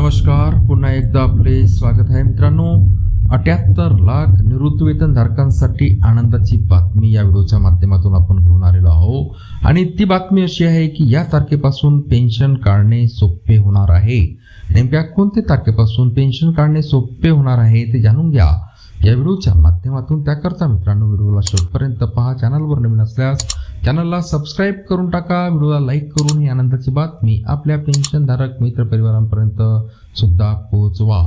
नमस्कार. पुन्हा एकदा आपले स्वागत आहे मित्रांनो. अठ्याहत्तर लाख निवृत्तीवेतन धारकांसाठी आनंदाची बातमी या व्हिडिओच्या माध्यमातून आपण घेऊन आलेलो आहोत. आणि ती बातमी अशी आहे की या तारखेपासून पेन्शन काढणे सोपे होणार आहे. नेमक्या कोणत्या तारखेपासून पेन्शन काढणे सोपे होणार आहे ते जाणून घ्या. या व्हिडिओच्या माध्यमातून त्याकरता मित्रांनो व्हिडिओला शेवटपर्यंत पहा. चॅनलवर नवीन असल्यास चॅनलला सबस्क्राईब करून टाका. व्हिडिओला लाईक करून ही आनंदाची बातमी आपल्या पेन्शनधारक मित्र परिवारांपर्यंत सुद्धा पोहोचवा.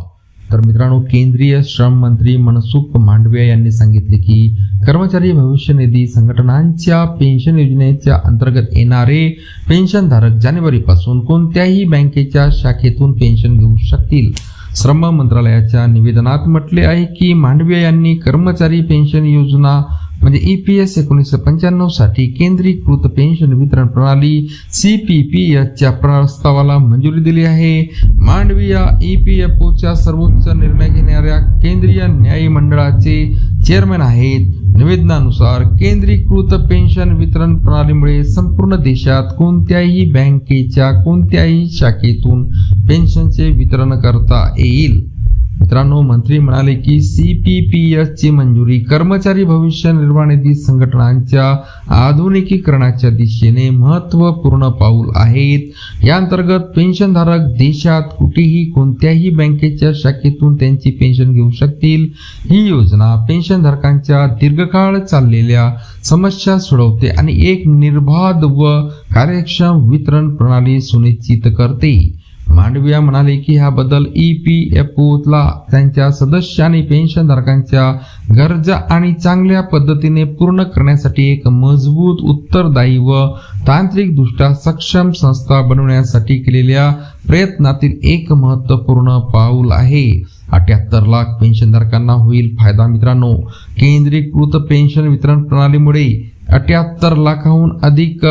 तर मित्रांनो केंद्रीय श्रम मंत्री मनसुख मांडविया यांनी सांगितले की कर्मचारी भविष्य निधी संघटनांच्या पेन्शन योजनेच्या अंतर्गत येणारे पेन्शनधारक जानेवारीपासून कोणत्याही बँकेच्या शाखेतून पेन्शन घेऊ शकतील. श्रम मंत्रालयाच्या निवेदनात म्हटले आहे की मांडविया यांनी कर्मचारी पेन्शन योजना म्हणजे ई पी एस एकोणीसशे पंच्याण्णवसाठी केंद्रीकृत पेन्शन वितरण प्रणाली सी पी पी एसच्या प्रस्तावाला मंजुरी दिली आहे. मांडविया ई पी एफ ओच्या सर्वोच्च निर्णय घेणाऱ्या केंद्रीय न्यायमंडळाचे चेअरमॅन आहेत. निवेदनानुसार केंद्रीकृत पेन्शन वितरण प्रणालीमुळे संपूर्ण देशात कोणत्याही बँकेच्या कोणत्याही शाखेतून पेन्शनचे वितरण करता येईल. मित्रांनो मंत्री म्हणाले की सी पी पी एसची मंजुरी कर्मचारी भविष्य निर्वाह निधी संघटनांच्या आधुनिकीकरणाच्या दिशेने महत्त्वपूर्ण पाऊल आहेत. या अंतर्गत पेन्शनधारक देशात कुठेही कोणत्याही बँकेच्या शाखेतून त्यांची पेन्शन घेऊ शकतील. ही योजना पेन्शनधारकांच्या दीर्घकाळ चाललेल्या समस्या सोडवते आणि एक निर्बाध व कार्यक्षम वितरण प्रणाली सुनिश्चित करते. मांडविया म्हणाले की हा बदल ई पी एफ ओला त्यांच्या सदस्य आणि पेन्शनधारकांच्या गरजा आणि चांगल्या पद्धतीने पूर्ण करण्यासाठी एक मजबूत उत्तरदायी व तांत्रिकदृष्ट्या सक्षम संस्था बनवण्यासाठी केलेल्या प्रयत्नातील एक महत्त्वपूर्ण पाऊल आहे. अठ्याहत्तर लाख पेन्शनधारकांना होईल फायदा मित्रांनो. केंद्रीकृत पेन्शन वितरण प्रणालीमुळे अठ्याहत्तर लाखाहून अधिक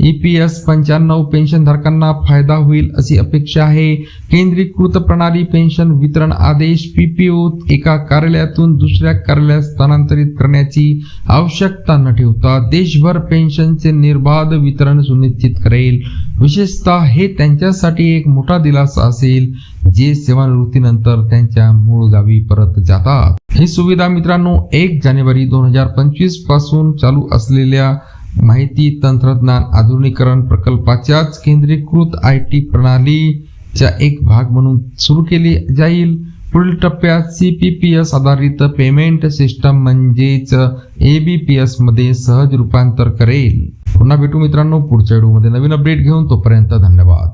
ई पी एस पंच्याण्णव पेन्शनधारकांना फायदा होईल अशी अपेक्षा आहे. केंद्रीकृत प्रणाली पेन्शन वितरण आदेश पीपीओ एका कार्यालयातून दुसऱ्या कार्यालयात स्थानांतरित करण्याची आवश्यकता न ठेवता देशभर पेन्शनचे निर्बाध वितरण सुनिश्चित करेल. विशेषतः हे त्यांच्यासाठी एक मोठा दिलासा असेल. जे सेवानिवृत्तीनंतर त्यांच्या मूळ गावी परत जातात. ही सुविधा मित्रांनो एक जानेवारी दोन हजार पंचवीसपासून चालू असलेल्या माहिती तंत्रज्ञान आधुनिकरण प्रकल्पाच्याच केंद्रीकृत आय टी प्रणालीचा एक भाग म्हणून सुरू केली जाईल. पुढील टप्प्यात सी पी पी एस आधारित पेमेंट सिस्टम म्हणजेच ए बी पी एसमध्ये सहज रूपांतर करेल. पुन्हा भेटू मित्रांनो पुढच्या व्हिडिओमध्ये नवीन अपडेट घेऊन तोपर्यंत धन्यवाद.